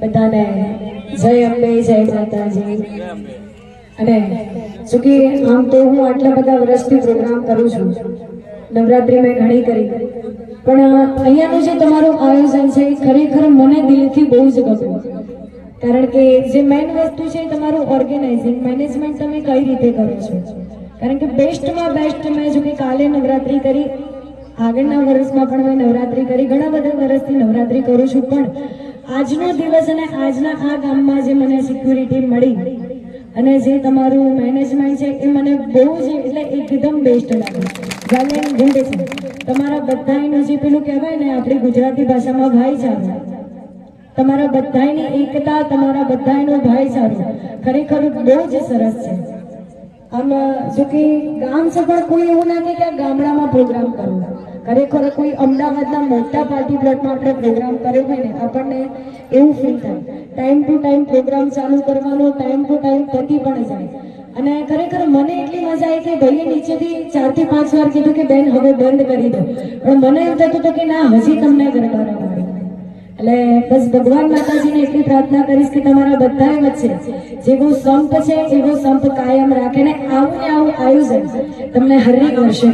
બધાને જય અંબે, જય માતાજી. અને ચૂંકી આમ તો હું આટલા બધા વર્ષથી પ્રોગ્રામ કરું છું. નવરાત્રી મેં ઘણી કરી. પણ અહીંયાનું જે તમારું આયોજન છે ખરેખર મને દિલથી બહુ જ ગમ્યું. કારણ કે જે મેઇન વસ્તુ છે તમારું ઓર્ગેનાઇઝિંગ મેનેજમેન્ટ તમે કઈ રીતે કરો છો? કારણ કે બેસ્ટમાં બેસ્ટ મેં જો કે કાલે નવરાત્રી કરી, આગળના વર્ષમાં પણ મેં નવરાત્રી કરી. ઘણા બધા વર્ષથી નવરાત્રી કરું છું, પણ આજનો દિવસ અને આજના આ ગામમાં જે મને સિક્યુરિટી મળી અને જે તમારું મેનેજમેન્ટ છે એ મને બહુ જ એટલે એકદમ બેસ્ટ લાગ્યું ગાર્લેન્ડ ગુંડે છે. તમારા બધાનું જે પેલું કહેવાય ને આપણી ગુજરાતી ભાષામાં ભાઈચારો તમારા બધાની એકતા, તમારા બધાનો ભાઈચારો ખરેખર બહુ જ સરસ છે. આમ, જો કે ગામ સભા કોઈ એવું નથી કે ગામડામાં પ્રોગ્રામ કરવો ખરેખર કોઈ અમદાવાદના મોટા પાર્ટી પ્લોટમાં આપણે પ્રોગ્રામ કર્યો હોય ને, આપણને એવું ફીલ થાય. ટાઈમ ટુ ટાઈમ પ્રોગ્રામ ચાલુ કરવાનો ટાઈમ ટુ ટાઈમ પતી પણ જાય. અને ખરેખર મને એટલી મજા આવી કે ભાઈએ નીચેથી ચારથી પાંચ વાર કીધું કે, બેન, હવે બંધ કરી દો. પણ મને એવું થતું હતું કે, ના, હજી તમને ગરબા એટલે બસ ભગવાન માતાજીને એટલી પ્રાર્થના કરીશ કે તમારા બધા વચ્ચે જેવો સંપ છે, એવો સંપ કાયમ રાખે ને તમને હરેક વર્ષે